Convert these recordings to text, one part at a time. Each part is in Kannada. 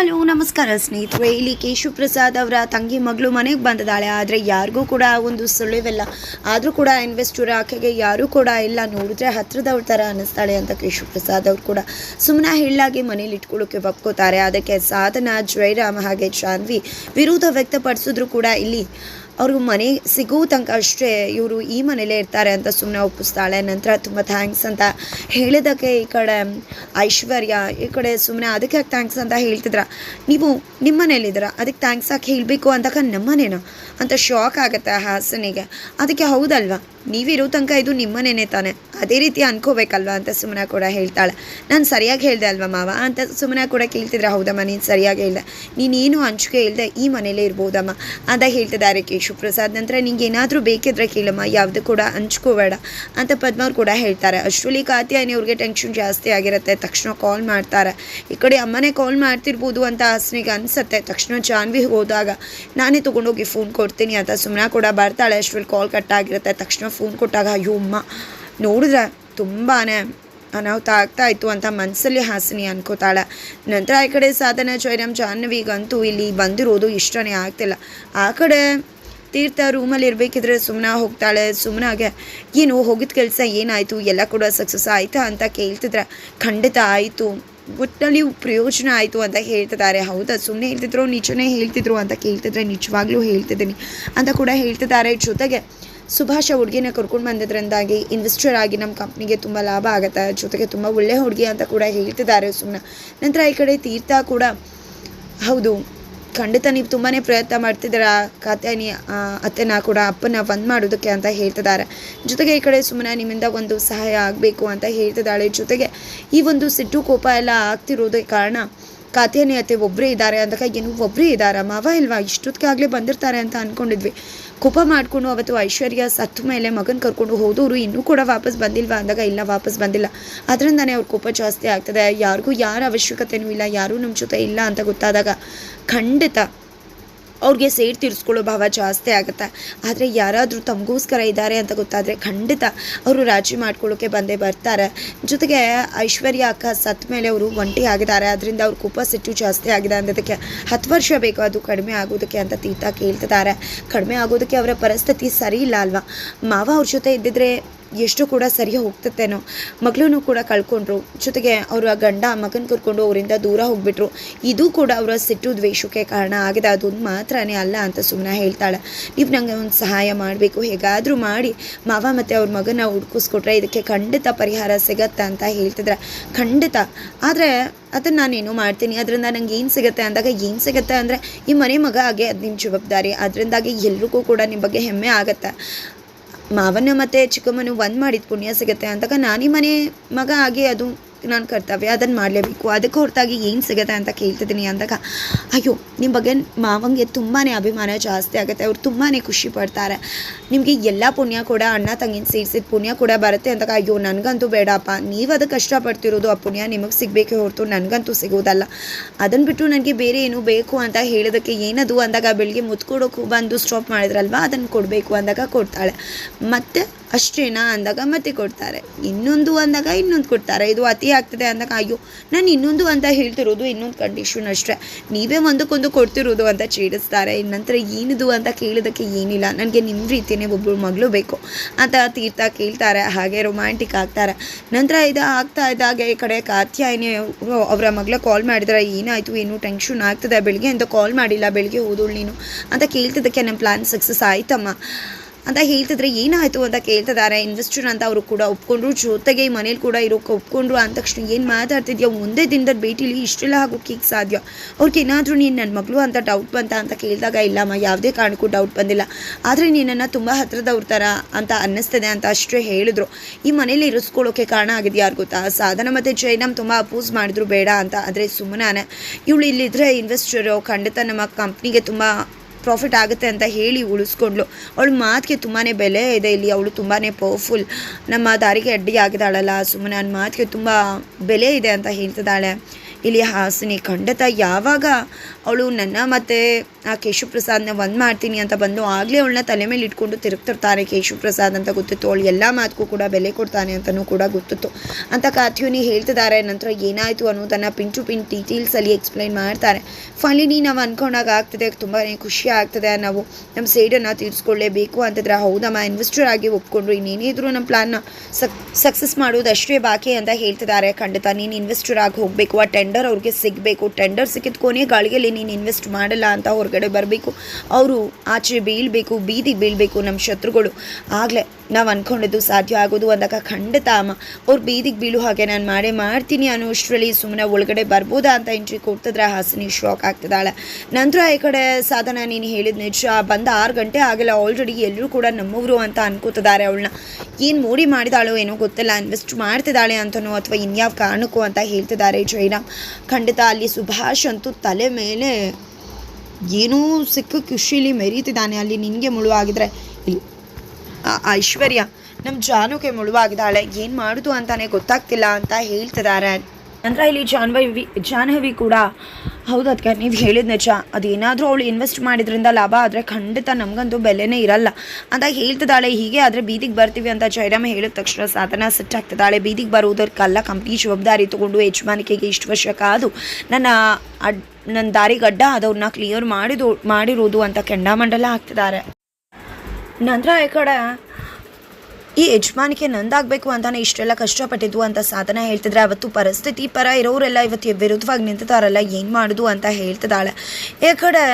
ಹಲೋ ನಮಸ್ಕಾರ ಸ್ನೇಹಿತರೆ. ಇಲ್ಲಿ ಕೇಶು ಪ್ರಸಾದ್ ಅವರ ತಂಗಿ ಮಗಳು ಮನೆಗೆ ಬಂದಿದ್ದಾಳೆ. ಆದರೆ ಯಾರಿಗೂ ಕೂಡ ಒಂದು ಸುಳಿವಿಲ್ಲ. ಆದರೂ ಕೂಡ ಇನ್ವೆಸ್ಟರ್ ಆಕೆಗೆ ಯಾರೂ ಕೂಡ ಇಲ್ಲ. ನೋಡಿದ್ರೆ ಹತ್ತಿರದವ್ರ ಥರ ಅನ್ನಿಸ್ತಾಳೆ ಅಂತ ಕೇಶು ಪ್ರಸಾದ್ ಅವ್ರು ಕೂಡ. ಸುಮ್ಮನೆ ಹೇಳಾಗಿ ಮನೇಲಿ ಇಟ್ಕೊಳ್ಳೋಕೆ ಒಪ್ಕೋತಾರೆ. ಅದಕ್ಕೆ ಸಾಧನ ಜಯರಾಮ್ ಹಾಗೆ ಶಾನ್ವಿ ವಿರೋಧ ವ್ಯಕ್ತಪಡಿಸಿದ್ರು ಕೂಡ ಇಲ್ಲಿ ಅವ್ರಿಗೂ ಮನೆ ಸಿಗೋ ತನಕ ಅಷ್ಟೇ ಇವರು ಈ ಮನೇಲೇ ಇರ್ತಾರೆ ಅಂತ ಸುಮ್ಮನೆ ಒಪ್ಪಿಸ್ತಾಳೆ. ನಂತರ ತುಂಬ ಥ್ಯಾಂಕ್ಸ್ ಅಂತ ಹೇಳಿದಕ್ಕೆ ಈ ಕಡೆ ಐಶ್ವರ್ಯ, ಈ ಕಡೆ ಸುಮ್ಮನೆ ಅದಕ್ಕೆ ಯಾಕೆ ಥ್ಯಾಂಕ್ಸ್ ಅಂತ ಹೇಳ್ತಿದ್ರ? ನೀವು ನಿಮ್ಮ ಮನೇಲಿದ್ದೀರ ಅದಕ್ಕೆ ಥ್ಯಾಂಕ್ಸ್ ಯಾಕೆ ಹೇಳಬೇಕು ಅಂದಾಗ ನಮ್ಮನೇನೋ ಅಂತ ಶಾಕ್ ಆಗುತ್ತೆ ಹಾಸನಿಗೆ. ಅದಕ್ಕೆ ಹೌದಲ್ವಾ? ನೀವಿರೋ ತನಕ ಇದು ನಿಮ್ಮನೇನೆ ತಾನೆ. ಅದೇ ರೀತಿ ಅನ್ಕೋಬೇಕಲ್ವಾ ಅಂತ ಸುಮ್ಮನೆ ಕೂಡ ಹೇಳ್ತಾಳೆ. ನಾನು ಸರಿಯಾಗಿ ಹೇಳಿದೆ ಅಲ್ವಾ ಮಾವ? ಅಂತ ಸುಮ್ಮನೆ ಕೂಡ ಕೇಳ್ತಿದ್ರೆ, ಹೌದಮ್ಮ, ನೀನು ಸರಿಯಾಗಿ ಹೇಳಿದೆ. ನೀನೇನು ಹಂಚಿಕೆ ಇಲ್ಲದೆ ಈ ಮನೇಲೇ ಇರ್ಬೋದಮ್ಮ? ಅಂತ ಹೇಳ್ತಿದ್ದಾರೆ ಕೇಶು ಪ್ರಸಾದ್. ನಂತರ ನಿಂಗೆ ಏನಾದರೂ ಬೇಕಿದ್ರೆ ಕೇಳಮ್ಮ, ಯಾವುದು ಕೂಡ ಹಂಚ್ಕೋಬೇಡ ಅಂತ ಪದ್ಮವ್ರು ಕೂಡ ಹೇಳ್ತಾರೆ. ಅಷ್ಟರಲ್ಲಿ ಕಾತ್ಯಾಯನಿ ಅವ್ರಿಗೆ ಟೆನ್ಷನ್ ಜಾಸ್ತಿ ಆಗಿರುತ್ತೆ. ತಕ್ಷಣ ಕಾಲ್ ಮಾಡ್ತಾರೆ. ಈ ಕಡೆ ಅಮ್ಮನೇ ಕಾಲ್ ಮಾಡ್ತಿರ್ಬೋದು ಅಂತ ಹಾಸನಿಗೆ ಅನಿಸುತ್ತೆ. ತಕ್ಷಣ ಜಾನ್ವಿ ಹೋದಾಗ, ನಾನೇ ತೊಗೊಂಡೋಗಿ ಫೋನ್ ಕೊಡ್ತೀನಿ ಅಂತ ಸುಮ್ಮನೆ ಕೂಡ ಬರ್ತಾಳೆ. ಅಷ್ಟರಲ್ಲಿ ಕಾಲ್ ಕಟ್ ಆಗಿರುತ್ತೆ. ತಕ್ಷಣ ಫೋನ್ ಕೊಟ್ಟಾಗ, ಅಯ್ಯೋ ಅಮ್ಮ, ನೋಡಿದ್ರೆ ತುಂಬಾ ಅನಾಹುತ ಆಗ್ತಾ ಇತ್ತು ಅಂತ ಮನಸ್ಸಲ್ಲಿ ಹಾಸಿನಿ ಅನ್ಕೋತಾಳೆ. ನಂತರ ಈ ಕಡೆ ಸಾಧನ ಜೈರಾಮ್ ಜಾಹ್ನವಿಗಂತೂ ಇಲ್ಲಿ ಬಂದಿರೋದು ಇಷ್ಟನೇ ಆಗ್ತಿಲ್ಲ. ಆ ಕಡೆ ತೀರ್ಥ ರೂಮಲ್ಲಿ ಇರಬೇಕಿದ್ರೆ ಸುಮ್ಮನೆ ಹೋಗ್ತಾಳೆ. ಸುಮ್ಮನಾಗೆ ಏನು ಹೋಗಿದ ಕೆಲಸ? ಏನಾಯಿತು? ಎಲ್ಲ ಕೂಡ ಸಕ್ಸಸ್ ಆಯಿತಾ? ಅಂತ ಕೇಳ್ತಿದ್ರೆ, ಖಂಡಿತ ಆಯಿತು. ಒಟ್ಟಿನಲ್ಲಿ ಪ್ರಯೋಜನ ಆಯಿತು ಅಂತ ಹೇಳ್ತಿದ್ದಾರೆ. ಹೌದಾ? ಸುಮ್ಮನೆ ಹೇಳ್ತಿದ್ರು, ನಿಜನೇ ಹೇಳ್ತಿದ್ರು ಅಂತ ಕೇಳ್ತಿದ್ರೆ ನಿಜವಾಗ್ಲೂ ಹೇಳ್ತಿದ್ದೀನಿ. ಅಂತ ಕೂಡ ಹೇಳ್ತಿದ್ದಾರೆ. ಜೊತೆಗೆ ಸುಭಾಷ ಹುಡುಗಿನ ಕರ್ಕೊಂಡು ಬಂದಿದ್ರಿಂದಾಗಿ ಇನ್ವೆಸ್ಟರ್ ಆಗಿ ನಮ್ಮ ಕಂಪ್ನಿಗೆ ತುಂಬ ಲಾಭ ಆಗುತ್ತೆ. ಜೊತೆಗೆ ತುಂಬ ಒಳ್ಳೆ ಹುಡುಗಿ ಅಂತ ಕೂಡ ಹೇಳ್ತಿದ್ದಾರೆ ಸುಮ್ಮನೆ ನಂತರ ಈ ಕಡೆ ತೀರ್ಥ ಕೂಡ, ಹೌದು, ಖಂಡಿತ ನೀವು ತುಂಬಾ ಪ್ರಯತ್ನ ಮಾಡ್ತಿದ್ದೀರ ಕಾತ್ಯಾನಿ ಅತ್ತೆನ ಕೂಡ ಅಪ್ಪನ ಬಂದ್ ಮಾಡೋದಕ್ಕೆ ಅಂತ ಹೇಳ್ತಿದ್ದಾರೆ. ಜೊತೆಗೆ ಈ ಕಡೆ ಸುಮ್ಮನೆ ನಿಮ್ಮಿಂದ ಒಂದು ಸಹಾಯ ಆಗಬೇಕು ಅಂತ ಹೇಳ್ತಿದ್ದಾಳೆ. ಜೊತೆಗೆ ಈ ಒಂದು ಸಿಟ್ಟು ಕೋಪ ಎಲ್ಲ ಆಗ್ತಿರೋದಕ್ಕೆ ಕಾರಣ ಕಾತ್ಯಾನಿ ಅತ್ತೆ ಒಬ್ಬರೇ ಇದ್ದಾರೆ. ಅಂದಾಗ ಏನು ಒಬ್ಬರೇ ಇದ್ದಾರೆ ಮಾವ ಇಲ್ವಾ? ಇಷ್ಟೊತ್ತಿಗಾಗಲೇ ಬಂದಿರ್ತಾರೆ ಅಂತ ಅಂದ್ಕೊಂಡಿದ್ವಿ ಕೋಪ ಮಾಡಿಕೊಂಡು ಅವತ್ತು ಐಶ್ವರ್ಯ ಸತ್ತ ಮೇಲೆ ಮಗನ ಕರ್ಕೊಂಡು ಹೋದವರು ಇನ್ನೂ ಕೂಡ ವಾಪಸ್ ಬಂದಿಲ್ವಾ ಅಂದಾಗ ಇಲ್ಲ, ವಾಪಸ್ ಬಂದಿಲ್ಲ. ಅದರಿಂದನೇ ಅವ್ರ ಕೋಪ ಜಾಸ್ತಿ ಆಗ್ತದೆ. ಯಾರಿಗೂ ಯಾರ ಅವಶ್ಯಕತೆಯೂ ಇಲ್ಲ, ಯಾರೂ ನಮ್ಮ ಜೊತೆ ಇಲ್ಲ ಅಂತ ಗೊತ್ತಾದಾಗ ಖಂಡಿತ ಅವ್ರಿಗೆ ಸೇಡ್ ತೀರಿಸ್ಕೊಳ್ಳೋ ಭಾವ ಜಾಸ್ತಿ ಆಗುತ್ತೆ. ಆದರೆ ಯಾರಾದರೂ ತಮಗೋಸ್ಕರ ಇದ್ದಾರೆ ಅಂತ ಗೊತ್ತಾದರೆ ಖಂಡಿತ ಅವರು ರಾಜಿ ಮಾಡ್ಕೊಳ್ಳೋಕೆ ಬಂದೇ ಬರ್ತಾರೆ. ಜೊತೆಗೆ ಐಶ್ವರ್ಯ ಅಕ್ಕ ಸತ್ತ ಮೇಲೆ ಅವರು ಒಂಟಿ ಆಗಿದ್ದಾರೆ. ಅದರಿಂದ ಅವ್ರ ಕೋಪ ಸಿಟ್ಟು ಜಾಸ್ತಿ ಆಗಿದೆ ಅನ್ನೋದಕ್ಕೆ ಹತ್ತು ವರ್ಷ ಬೇಕು ಅದು ಕಡಿಮೆ ಆಗೋದಕ್ಕೆ ಅಂತ ತೀತ ಕೇಳ್ತಿದ್ದಾರೆ. ಕಡಿಮೆ ಆಗೋದಕ್ಕೆ ಅವರ ಪರಿಸ್ಥಿತಿ ಸರಿ ಇಲ್ಲ ಅಲ್ವಾ? ಮಾವ ಅವ್ರ ಜೊತೆ ಇದ್ದಿದ್ರೆ ಎಷ್ಟು ಕೂಡ ಸರಿ ಹೋಗ್ತತ್ತೇನೋ. ಮಗಳೂ ಕೂಡ ಕಳ್ಕೊಂಡ್ರು. ಜೊತೆಗೆ ಅವರ ಗಂಡ ಮಗನ ಕರ್ಕೊಂಡು ಅವರಿಂದ ದೂರ ಹೋಗ್ಬಿಟ್ರು. ಇದು ಕೂಡ ಅವರ ಸಿಟ್ಟು ದ್ವೇಷಕ್ಕೆ ಕಾರಣ ಆಗಿದೆ. ಅದೊಂದು ಮಾತ್ರನೇ ಅಲ್ಲ ಅಂತ ಸುಮ್ಮನೆ ಹೇಳ್ತಾಳೆ. ನೀವು ನನಗೆ ಒಂದು ಸಹಾಯ ಮಾಡಬೇಕು. ಹೇಗಾದರೂ ಮಾಡಿ. ಮಾವ ಮತ್ತು ಅವ್ರ ಮಗನ ಹುಡ್ಕಿಸ್ಕೊಟ್ರೆ ಇದಕ್ಕೆ ಖಂಡಿತ ಪರಿಹಾರ ಸಿಗತ್ತೆ ಅಂತ ಹೇಳ್ತಿದ್ರೆ. ಖಂಡಿತ. ಆದರೆ ಅದನ್ನು ನಾನೇನು ಮಾಡ್ತೀನಿ. ಅದರಿಂದ ನಂಗೆ ಏನು ಸಿಗುತ್ತೆ ಅಂದಾಗ ಏನು ಸಿಗುತ್ತೆ ಅಂದರೆ ಈ ಮನೆ ಮಗ ಹಾಗೆ ಅದು ನಿಮ್ಮ ಜವಾಬ್ದಾರಿ. ಅದರಿಂದಾಗಿ ಎಲ್ರಿಗೂ ಕೂಡ ನಿಮ್ಮ ಬಗ್ಗೆ ಹೆಮ್ಮೆ ಆಗುತ್ತೆ. ಮಾವನ ಮತ್ತು ಚಿಕ್ಕಮ್ಮನು ಒಂದು ಮಾಡಿದ ಪುಣ್ಯ ಸಿಗುತ್ತೆ ಅಂತಕ ನಾನೀ ಮನೆ ಮಗ ಆಗಿ ಅದು ನಾನು ಕರ್ತವ್ಯ, ಅದನ್ನು ಮಾಡಲೇಬೇಕು. ಅದಕ್ಕೆ ಹೊರತಾಗಿ ಏನು ಸಿಗುತ್ತೆ ಅಂತ ಕೇಳ್ತಿದ್ದೀನಿ ಅಂದಾಗ, ಅಯ್ಯೋ ನಿಮ್ಮ ಬಗ್ಗೆ ಮಾವಂಗೆ ತುಂಬಾ ಅಭಿಮಾನ ಜಾಸ್ತಿ ಆಗುತ್ತೆ. ಅವ್ರು ತುಂಬಾ ಖುಷಿ ಪಡ್ತಾರೆ. ನಿಮಗೆ ಎಲ್ಲ ಪುಣ್ಯ ಕೂಡ, ಅಣ್ಣ ತಂಗಿನ ಸೇರಿಸಿದ ಪುಣ್ಯ ಕೂಡ ಬರುತ್ತೆ ಅಂದಾಗ, ಅಯ್ಯೋ, ನನಗಂತೂ ಬೇಡಪ್ಪ. ನೀವು ಅದಕ್ಕೆ ಕಷ್ಟಪಡ್ತಿರೋದು, ಆ ಪುಣ್ಯ ನಿಮಗೆ ಸಿಗಬೇಕೆ ಹೊರತು ನನಗಂತೂ ಸಿಗೋದಲ್ಲ. ಅದನ್ನು ಬಿಟ್ಟು ನನಗೆ ಬೇರೆ ಏನು ಬೇಕು ಅಂತ ಹೇಳೋದಕ್ಕೆ ಏನದು ಅಂದಾಗ ಬೆಳಿಗ್ಗೆ ಮುತ್ಕೊಡೋಕ್ಕೂ ಬಂದು ಸ್ಟಾಪ್ ಮಾಡಿದ್ರಲ್ವ ಅದನ್ನು ಕೊಡಬೇಕು ಅಂದಾಗ ಕೊಡ್ತಾಳೆ. ಮತ್ತು ಅಷ್ಟೇನಾ ಅಂದಾಗ ಮತ್ತೆ ಕೊಡ್ತಾರೆ. ಇನ್ನೊಂದು ಅಂದಾಗ ಇನ್ನೊಂದು ಕೊಡ್ತಾರೆ. ಇದು ಅತಿ ಆಗ್ತದೆ ಅಂದಾಗ, ಅಯ್ಯೋ, ನಾನು ಇನ್ನೊಂದು ಅಂತ ಹೇಳ್ತಿರೋದು ಇನ್ನೊಂದು ಕಂಡೀಷನ್ ಅಷ್ಟೇ. ನೀವೇ ಒಂದಕ್ಕೊಂದು ಕೊಡ್ತಿರೋದು ಅಂತ ಚೇಡಿಸ್ತಾರೆ ನಂತರ ಏನಿದು ಅಂತ ಕೇಳೋದಕ್ಕೆ ಏನಿಲ್ಲ. ನನಗೆ ನಿಮ್ಮ ರೀತಿಯೇ ಒಬ್ಬರು ಮಗಳು ಬೇಕು ಅಂತ ತೀರ್ಥ ಕೇಳ್ತಾರೆ. ಹಾಗೆ ರೊಮ್ಯಾಂಟಿಕ್ ಆಗ್ತಾರೆ. ನಂತರ ಇದು ಆಗ್ತಾ ಇದ್ದಾಗೆ ಈ ಕಡೆ ಕಾತ್ಯಾಯಿನಿ ಅವ್ರು ಅವರ ಮಗಳ ಕಾಲ್ ಮಾಡಿದ್ರೆ, ಏನಾಯಿತು, ಏನು ಟೆನ್ಷನ್ ಆಗ್ತದೆ, ಬೆಳಿಗ್ಗೆ ಅಂತ ಕಾಲ್ ಮಾಡಿಲ್ಲ, ಬೆಳಿಗ್ಗೆ ಓದೋಳು ನೀನು ಅಂತ ಕೇಳ್ತಿದ್ದಕ್ಕೆ ನಮ್ಮ ಪ್ಲ್ಯಾನ್ ಸಕ್ಸಸ್ ಆಯ್ತಮ್ಮ. ಅಂತ ಹೇಳ್ತಿದ್ರೆ ಏನಾಯಿತು ಅಂತ ಕೇಳ್ತಿದ್ದಾರೆ. ಇನ್ವೆಸ್ಟರ್ ಅಂತ ಅವರು ಕೂಡ ಒಪ್ಕೊಂಡ್ರು. ಜೊತೆಗೆ ಮನೇಲಿ ಕೂಡ ಇರೋಕೆ ಒಪ್ಕೊಂಡ್ರು. ಅಂದ ತಕ್ಷಣ ಏನು ಮಾತಾಡ್ತಿದ್ಯಾ? ಒಂದೇ ದಿನದ ಭೇಟಿಲಿ ಇಷ್ಟೆಲ್ಲ ಆಗೋಕೆ ಈಗ ಸಾಧ್ಯ? ಅವ್ರಿಗೆ ಏನಾದರೂ ನೀನು ನನ್ನ ಮಗಳು ಅಂತ ಡೌಟ್ ಬಂತ ಅಂತ ಕೇಳಿದಾಗ, ಇಲ್ಲಮ್ಮ, ಯಾವುದೇ ಕಾರಣಕ್ಕೂ ಡೌಟ್ ಬಂದಿಲ್ಲ. ಆದರೆ ನೀನನ್ನು ತುಂಬ ಹತ್ರದವ್ರ ಥರ ಅಂತ ಅನ್ನಿಸ್ತದೆ ಅಂತ ಅಷ್ಟೇ ಹೇಳಿದ್ರು. ಈ ಮನೇಲಿ ಇರಿಸ್ಕೊಳ್ಳೋಕೆ ಕಾರಣ ಆಗಿದೆ ಯಾರು ಗೊತ್ತಾ? ಸಾಧನ ಮತ್ತು ಜೈನಮ್ ತುಂಬ ಅಪೋಸ್ ಮಾಡಿದ್ರು. ಬೇಡ ಅಂತ. ಆದರೆ ಸುಮ್ಮನೆ ಇವಳು ಇಲ್ಲಿದ್ದರೆ ಇನ್ವೆಸ್ಟರು ಖಂಡಿತ ನಮ್ಮ ಕಂಪ್ನಿಗೆ ತುಂಬ ಪ್ರಾಫಿಟ್ ಆಗುತ್ತೆ ಅಂತ ಹೇಳಿ ಉಳಿಸ್ಕೊಂಡ್ಳು. ಅವಳ ಮಾತಿಗೆ ತುಂಬಾ ಬೆಲೆ ಇದೆ ಇಲ್ಲಿ. ಅವಳು ತುಂಬಾ ಪವರ್ಫುಲ್ ನಮ್ಮ ದಾರಿಗೆ ಅಡ್ಡಿ ಆಗಿದ್ದಾಳಲ್ಲ. ಸುಮ್ಮನೆ ನನ್ನ ಮಾತಿಗೆ ತುಂಬ ಬೆಲೆ ಇದೆ ಅಂತ ಹೇಳ್ತಿದ್ದಾಳೆ. ಇಲ್ಲಿ ಹಾಸಿನಿ, ಖಂಡಿತ ಯಾವಾಗ ಅವಳು ನನ್ನ ಮತ್ತು ಆ ಕೇಶು ಪ್ರಸಾದ್ನ ಒಂದು ಮಾಡ್ತೀನಿ ಅಂತ ಬಂದು ಆಗಲೇ ಅವಳನ್ನ ತಲೆ ಮೇಲೆ ಇಟ್ಕೊಂಡು ತಿರುಗ್ತಿರ್ತಾರೆ ಕೇಶು ಪ್ರಸಾದ್ ಅಂತ ಗೊತ್ತಿತ್ತು. ಅವಳು ಎಲ್ಲ ಮಾತಕ್ಕೂ ಕೂಡ ಬೆಲೆ ಕೊಡ್ತಾನೆ ಅಂತಲೂ ಕೂಡ ಗೊತ್ತಿತ್ತು. ಅಂತ ಕಾಥ್ಯೂನಿ ಹೇಳ್ತಿದ್ದಾರೆ, ನಂತರ ಏನಾಯಿತು ಅನ್ನೋದನ್ನು ಪಿನ್ ಟು ಪಿನ್ ಡೀಟೇಲ್ಸಲ್ಲಿ ಎಕ್ಸ್ಪ್ಲೈನ್ ಮಾಡ್ತಾರೆ. ಫೈನಲಿ ನಾವು ಅನ್ಕೊಂಡಾಗ ಆಗ್ತದೆ ತುಂಬಾ ಖುಷಿ ಆಗ್ತದೆ ನಾವು. ನಮ್ಮ ಸೈಡನ್ನು ತೀರಿಸ್ಕೊಳ್ಳೇಬೇಕು ಅಂತಂದ್ರೆ ಹೌದಮ್ಮ ಇನ್ವೆಸ್ಟರ್ ಆಗಿ ಒಪ್ಕೊಂಡ್ರು, ಇನ್ನೇನೇ ಇದ್ರೂ ನಮ್ಮ ಪ್ಲಾನ್ನ ಸಕ್ ಸಕ್ಸಸ್ ಮಾಡೋದು ಅಷ್ಟೇ ಬಾಕಿ ಅಂತ ಹೇಳ್ತಿದ್ದಾರೆ. ಖಂಡಿತ ನೀನು ಇನ್ವೆಸ್ಟರ್ ಆಗಿ ಹೋಗಬೇಕು, ಆ ಟೆಂಡರ್ ಅವ್ರಿಗೆ ಸಿಗಬೇಕು. ಟೆಂಡರ್ ಸಿಕ್ಕಿದ ಕೊನೆ ಗಾಳಿಯಲ್ಲಿ ನೀನು ಇನ್ವೆಸ್ಟ್ ಮಾಡಲ್ಲ ಅಂತ ಹೊರಗಡೆ ಬರಬೇಕು. ಅವರು ಆಚೆ ಬೀಳಬೇಕು, ಬೀದಿ ಬೀಳಬೇಕು ನಮ್ಮ ಶತ್ರುಗಳು. ಆಗಲೇ ನಾವು ಅಂದ್ಕೊಂಡಿದ್ದು ಸಾಧ್ಯ ಆಗೋದು ಅಂದಾಗ ಖಂಡಿತ ಅಮ್ಮ. ಅವ್ರು ಬೀದಿಗೆ ಬೀಳು ಹಾಗೆ ನಾನು ಮಾಡೇ ಮಾಡ್ತೀನಿ ಅನ್ನೋ ಅಷ್ಟರಲ್ಲಿ ಸುಮ್ಮನೆ ಒಳಗಡೆ ಬರ್ಬೋದಾ ಅಂತ ಎಂಟ್ರಿ ಕೊಡ್ತಿದ್ರೆ ಹಾಸಿನಿ ಶಾಕ್ ಆಗ್ತಿದ್ದಾಳೆ. ನಂತರ ಈ ಕಡೆ ಸಾಧನ ನೀನು ಹೇಳಿದ ನಿಜ, ಬಂದ ಆರು ಗಂಟೆ ಆಗಿಲ್ಲ ಆಲ್ರೆಡಿ ಎಲ್ಲರೂ ಕೂಡ ನಮ್ಮವರು ಅಂತ ಅನ್ಕೋತಿದ್ದಾರೆ ಅವಳನ್ನ. ಏನು ಮೋಡಿ ಮಾಡಿದಾಳೋ ಏನೋ ಗೊತ್ತಿಲ್ಲ ಇನ್ವೆಸ್ಟ್ ಮಾಡ್ತಿದ್ದಾಳೆ ಅಂತನೋ ಅಥವಾ ಇನ್ಯಾವ ಕಾರಣಕ್ಕೂ ಅಂತ ಹೇಳ್ತಿದ್ದಾರೆ ಜೈರಾಮ್ ಖಂಡಿತ ಅಲ್ಲಿ ಸುಭಾಷ್ ಅಂತೂ ತಲೆ ಮೇಲೆ ಏನೋ ಸಿಕ್ಕ ಖುಷಿಲಿ ಮೆರೀತಿದ್ದಾನೆ ಅಲ್ಲಿ ನಿನಗೆ ಮುಳುವಾಗಿದ್ರೆ. ಇಲ್ಲಿ ಐಶ್ವರ್ಯ ನಮ್ಮ ಜಾನುಗೆ ಮುಳುವಾಗಿದ್ದಾಳೆ. ಏನು ಮಾಡೋದು ಅಂತಾನೆ ಗೊತ್ತಾಗ್ತಿಲ್ಲ ಅಂತ ಹೇಳ್ತಿದ್ದಾರೆ ನಂತರ ಇಲ್ಲಿ ಜಾನ್ವಿ ಜಾಹ್ನವಿ ಕೂಡ, ಹೌದು ಅದಕ್ಕೆ ನೀವು ಹೇಳಿದ ನಿಜ. ಅದೇನಾದರೂ ಅವಳು ಇನ್ವೆಸ್ಟ್ ಮಾಡಿದ್ರಿಂದ ಲಾಭ ಆದರೆ ಖಂಡಿತ ನಮಗಂತೂ ಬೆಲೆನೇ ಇರಲ್ಲ ಅಂತ ಹೇಳ್ತಿದ್ದಾಳೆ. ಹೀಗೆ ಆದರೆ ಬೀದಿಗೆ ಬರ್ತೀವಿ ಅಂತ ಜಯರಾಮ ಹೇಳಿದ ತಕ್ಷಣ ಸಾಧನ ಸಿಟ್ಟಾಗ್ತಿದ್ದಾಳೆ ಬೀದಿಗೆ ಬರುವುದಕ್ಕೆಲ್ಲ ಕಂಪ್ನಿ ಜವಾಬ್ದಾರಿ ತಗೊಂಡು ಯಜಮಾನಿಕೆಗೆ ಇಷ್ಟು ವರ್ಷ ಕಾದು ನನ್ನ ಅಡ್ ನನ್ನ ದಾರಿ ಗಡ್ಡ ಅದವ್ರನ್ನ ಕ್ಲಿಯರ್ ಮಾಡಿದು, ಮಾಡಿರೋದು ಅಂತ ಕೆಂಡಾಮಂಡಲ ಹಾಕ್ತಿದ್ದಾರೆ ನಂತರ ಈ ಕಡೆ, ಈ ಯಜಮಾನಿಕೆ ನಂದಾಗಬೇಕು ಅಂತಾನೆ ಇಷ್ಟೆಲ್ಲ ಕಷ್ಟಪಟ್ಟಿದ್ದು ಅಂತ ಸಾಧನ ಹೇಳ್ತಿದ್ರೆ, ಅವತ್ತು ಪರಿಸ್ಥಿತಿ ಪರ ಇರೋರೆಲ್ಲ ಇವತ್ತು ವಿರುದ್ಧವಾಗಿ ನಿಂತಿದ್ದಾರಲ್ಲ ಏನು ಮಾಡೋದು ಅಂತ ಹೇಳ್ತಿದ್ದಾಳೆ. ಈ ಕಡೆ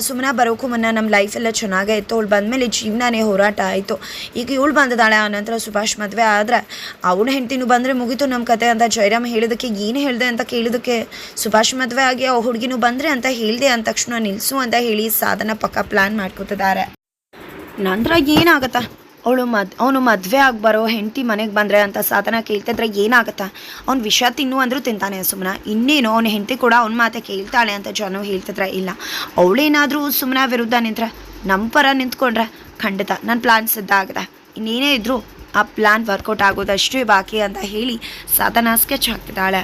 ಸುಮ್ಮನೆ ಬರೋಕ್ಕೂ ಮುನ್ನ ನಮ್ಮ ಲೈಫ್ ಎಲ್ಲ ಇತ್ತು. ಅವಳು ಬಂದಮೇಲೆ ಜೀವನನೇ ಹೋರಾಟ ಆಯಿತು. ಈಗ ಇವಳು ಬಂದಿದ್ದಾಳೆ ಆನಂತರ ಸುಭಾಷ್ ಮದುವೆ ಆದರೆ ಅವನ ಹೆಂಡ್ತಿನೂ ಬಂದರೆ ಮುಗೀತು ನಮ್ಮ ಕತೆ ಅಂತ ಜಯರಾಮ್ ಹೇಳಿದಕ್ಕೆ ಏನು ಹೇಳಿದೆ ಅಂತ ಕೇಳಿದಕ್ಕೆ ಸುಭಾಷ್ ಮದುವೆ ಆಗಿ ಆ ಹುಡುಗಿನೂ ಬಂದರೆ ಅಂತ ಹೇಳಿದೆ ಅಂದ ತಕ್ಷಣ ನಿಲ್ಲಿಸು ಅಂತ ಹೇಳಿ ಸಾಧನ ಪಕ್ಕ ಪ್ಲ್ಯಾನ್ ಮಾಡ್ಕೋತಿದ್ದಾರೆ ನಂತರ ಏನಾಗತ್ತಾ? ಅವಳು ಮದ್, ಅವನು ಮದುವೆ ಆಗಿ ಬರೋ ಹೆಂಡತಿ ಮನೆಗೆ ಬಂದರೆ ಅಂತ ಸಾಧನ ಕೇಳ್ತಿದ್ರೆ ಏನಾಗುತ್ತೆ? ಅವ್ನು ವಿಷ ತಿನ್ನು ಅಂದರೂ ತಿಂತಾನೆ ಸುಮ್ಮನೆ ಇನ್ನೇನು ಅವ್ನ ಹೆಂಡತಿ ಕೂಡ ಅವ್ನ ಮಾತೆ ಕೇಳ್ತಾಳೆ ಅಂತ ಜನ ಹೇಳ್ತಿದ್ರೆ ಇಲ್ಲ. ಅವಳೇನಾದರೂ ಸುಮ್ಮನೆ ವಿರುದ್ಧ ನಿಂತ್ರೆ ನಮ್ಮ ಪರ ನಿಂತ್ಕೊಂಡ್ರೆ ಖಂಡಿತ ನನ್ನ ಪ್ಲಾನ್ ಸಿದ್ಧ ಆಗದೆ ಇನ್ನೇನೇ ಇದ್ದರೂ ಆ ಪ್ಲಾನ್ ವರ್ಕೌಟ್ ಆಗೋದಷ್ಟೇ ಬಾಕಿ ಅಂತ ಹೇಳಿ ಸಾಧನ ಸ್ಕೆಚ್ ಹಾಕ್ತಿದ್ದಾಳೆ.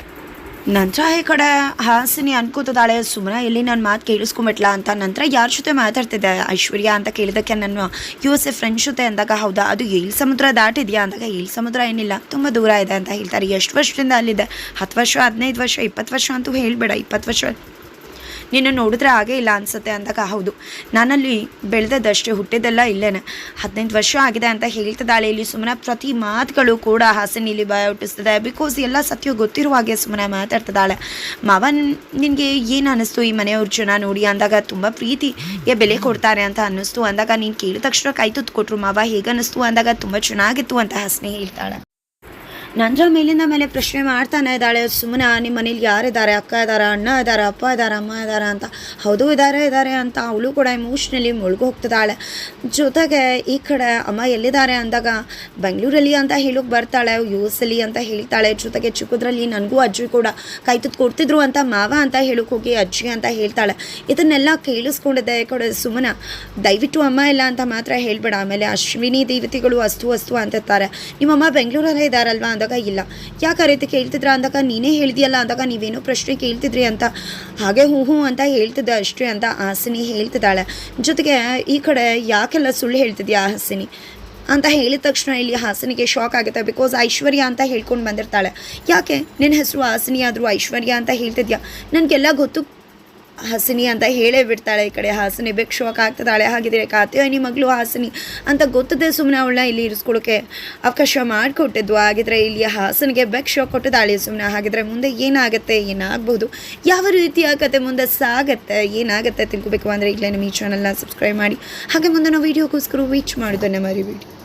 ನಂತರ ಈ ಕಡೆ ಹಾಸಿನಿ ಅನ್ಕೋತದಾಳೆ ಸುಮ್ಮನೆ ಎಲ್ಲಿ ನನ್ನ ಮಾತು ಕೇಳಿಸ್ಕೊಂಬಿಟ್ಲ ಅಂತ ನಂತರ ಯಾರ ಜೊತೆ ಮಾತಾಡ್ತಿದ್ದೆ? ಐಶ್ವರ್ಯ ಅಂತ ಕೇಳಿದಕ್ಕೆ ನನ್ನ ಯು ಎಸ್ ಎ ಫ್ರೆಂಡ್ಸ್ ಜೊತೆ ಅಂದಾಗ, ಹೌದಾ, ಅದು ಏಳು ಸಮುದ್ರ ದಾಟಿದೆಯಾ ಅಂದಾಗ ಏಳು ಸಮುದ್ರ ಏನಿಲ್ಲ, ತುಂಬ ದೂರ ಇದೆ ಅಂತ ಹೇಳ್ತಾರೆ. ಎಷ್ಟು ವರ್ಷದಿಂದ ಅಲ್ಲಿದೆ? ಹತ್ತು ವರ್ಷ, ಹದಿನೈದು ವರ್ಷ, ಇಪ್ಪತ್ತು ವರ್ಷ ಅಂತೂ ಹೇಳಬೇಡ, ಇಪ್ಪತ್ತು ವರ್ಷ ನಿನ್ನ ನೋಡಿದ್ರೆ ಹಾಗೇ ಇಲ್ಲ ಅನ್ಸುತ್ತೆ ಅಂದಾಗ ಹೌದು. ನಾನಲ್ಲಿ ಬೆಳೆದದಷ್ಟೇ ಹುಟ್ಟಿದ್ದೆಲ್ಲ ಇಲ್ಲೇನೆ. ಹದಿನೈದು ವರ್ಷ ಆಗಿದೆ ಅಂತ ಹೇಳ್ತದಾಳೆ ಇಲ್ಲಿ ಸುಮ್ಮನೆ ಪ್ರತಿ ಮಾತುಗಳು ಕೂಡ ಹಾಸನಿಲಿ ಭಯ ಹುಟ್ಟಿಸ್ತದೆ. ಬಿಕಾಸ್ ಎಲ್ಲ ಸತ್ಯ ಗೊತ್ತಿರುವ ಹಾಗೆ ಸುಮ್ಮನೆ ಮಾತಾಡ್ತಿದ್ದಾಳೆ. ಮಾವ ನಿನಗೆ ಏನು ಅನ್ನಿಸ್ತು ಈ ಮನೆಯವ್ರ ಜನ ನೋಡಿ ಅಂದಾಗ ತುಂಬ ಪ್ರೀತಿಗೆ ಬೆಲೆ ಕೊಡ್ತಾರೆ ಅಂತ ಅನ್ನಿಸ್ತು ಅಂದಾಗ ನೀನು ಕೇಳಿದ ತಕ್ಷಣ ಕೈ ತುತ್ತು ಕೊಟ್ರು ಮಾವ. ಹೇಗೆ ಅನ್ನಿಸ್ತು ಅಂದಾಗ ತುಂಬ ಚೆನ್ನಾಗಿತ್ತು ಅಂತ ಹಾಸನಿ ಹೇಳ್ತಾಳೆ. ನಂತರ ಮೇಲಿಂದ ಮೇಲೆ ಪ್ರಶ್ನೆ ಮಾಡ್ತಾನೆ ಇದ್ದಾಳೆ. ಸುಮ್ಮನೆ ನಿಮ್ಮ ಮನೇಲಿ ಯಾರಿದ್ದಾರೆ ಅಕ್ಕ ಇದ್ದಾರೆ ಅಣ್ಣ ಇದ್ದಾರೆ ಅಪ್ಪ ಇದ್ದಾರೆ ಅಮ್ಮ ಇದ್ದಾರೆ ಅಂತ. ಹೌದು ಇದ್ದಾರೆ ಇದ್ದಾರೆ ಅಂತ ಅವಳು ಕೂಡ ಇಮೋಷ್ನಲಿ ಮುಳುಗೋಗ್ತಿದ್ದಾಳೆ ಜೊತೆಗೆ ಈ ಕಡೆ ಅಮ್ಮ ಎಲ್ಲಿದ್ದಾರೆ? ಅಂದಾಗ, ಬೆಂಗಳೂರಲ್ಲಿ ಅಂತ ಹೇಳೋಕೆ ಬರ್ತಾಳೆ. ಯು ಎಸ್ ಅಲ್ಲಿ ಅಂತ ಹೇಳ್ತಾಳೆ. ಜೊತೆಗೆ ಚಿಕ್ಕದ್ರಲ್ಲಿ ನನಗೂ ಅಜ್ಜಿ ಕೂಡ ಕೈ ಕೊಡ್ತಿದ್ರು ಅಂತ ಮಾವ ಅಂತ ಹೇಳೋಕೆ ಹೋಗಿ ಅಜ್ಜಿ ಅಂತ ಹೇಳ್ತಾಳೆ. ಇದನ್ನೆಲ್ಲ ಕೇಳಿಸ್ಕೊಂಡಿದ್ದೆ. ಈ ಕಡೆ ಸುಮ್ಮನೆ ದಯವಿಟ್ಟು ಅಮ್ಮ ಇಲ್ಲ ಅಂತ ಮಾತ್ರ ಹೇಳ್ಬೇಡ. ಆಮೇಲೆ ಅಶ್ವಿನಿ ದೇವತೆಗಳು ಅಸ್ತು ಅಸ್ತು ಅಂತಿರ್ತಾರೆ ನಿಮ್ಮಮ್ಮ ಬೆಂಗಳೂರಲ್ಲೇ ಇದ್ದಾರಲ್ವಾ? ಅಂದಾಗ ಇಲ್ಲ. ಯಾಕೆ ಆ ರೀತಿ ಕೇಳ್ತಿದ್ರ ಅಂದಾಗ, ನೀನೇ ಹೇಳ್ದಿಯಲ್ಲ ಅಂದಾಗ ನೀವೇನೋ ಪ್ರಶ್ನೆ ಕೇಳ್ತಿದ್ರಿ ಅಂತ. ಹಾಗೆ ಹ್ಞೂ ಹ್ಞೂ ಅಂತ ಹೇಳ್ತಿದ್ದೆ ಅಷ್ಟೇ ಅಂತ ಹಾಸಿನಿ ಹೇಳ್ತಿದ್ದಾಳೆ. ಜೊತೆಗೆ ಈ ಕಡೆ ಯಾಕೆಲ್ಲ ಸುಳ್ಳು ಹೇಳ್ತಿದ್ಯಾ ಹಾಸಿನಿ? ಅಂತ ಹೇಳಿದ ತಕ್ಷಣ ಇಲ್ಲಿ ಹಾಸನಿಗೆ ಶಾಕ್ ಆಗುತ್ತೆ. ಬಿಕಾಸ್ ಐಶ್ವರ್ಯ ಅಂತ ಹೇಳ್ಕೊಂಡು ಬಂದಿರ್ತಾಳೆ. ಯಾಕೆ? ನಿನ್ನ ಹೆಸರು ಹಾಸಿನಿ ಆದರೂ ಐಶ್ವರ್ಯ ಅಂತ ಹೇಳ್ತಿದ್ಯಾ? ನನಗೆಲ್ಲ ಗೊತ್ತು. ಹಸಿನಿ ಅಂತ ಹೇಳೇ ಬಿಡ್ತಾಳೆ ಈ ಕಡೆ. ಹಾಸಿನಿ ಶಾಕ್ ಹಾಗಿದ್ರೆ ಹಾಗಿದ್ರೆ ನಿ ಮಗಳು ಹಾಸಿನಿ ಅಂತ ಗೊತ್ತದೆ ಸುಮ್ಮನೆ ಅವಳನ್ನ ಇಲ್ಲಿ ಇರಿಸ್ಕೊಳ್ಳೋಕೆ ಅವಕಾಶ ಮಾಡಿಕೊಟ್ಟಿದ್ವು. ಹಾಗಿದ್ರೆ ಇಲ್ಲಿ ಹಾಸನಿಗೆ ಶಾಕ್ ಕೊಟ್ಟಿದ್ದಾಳೆ ಸುಮ್ಮನೆ ಹಾಗಿದ್ರೆ ಮುಂದೆ ಏನಾಗುತ್ತೆ? ಏನಾಗ್ಬೋದು? ಯಾವ ರೀತಿ ಕತೆ ಮುಂದೆ ಸಾಗತ್ತೆ? ಏನಾಗುತ್ತೆ ತಿಳ್ಕೊಬೇಕು ಅಂದರೆ ಈಗಲೇ ನಮ್ಮ ಈ ಚಾನಲ್ನ ಸಬ್ಸ್ಕ್ರೈಬ್ ಮಾಡಿ. ಹಾಗೆ ಮುಂದೆ ನಾವು ವೀಡಿಯೋಗೋಸ್ಕರ ವೀಚ್ ಮಾಡೋದನ್ನು ಮರಿಬೇಡಿ.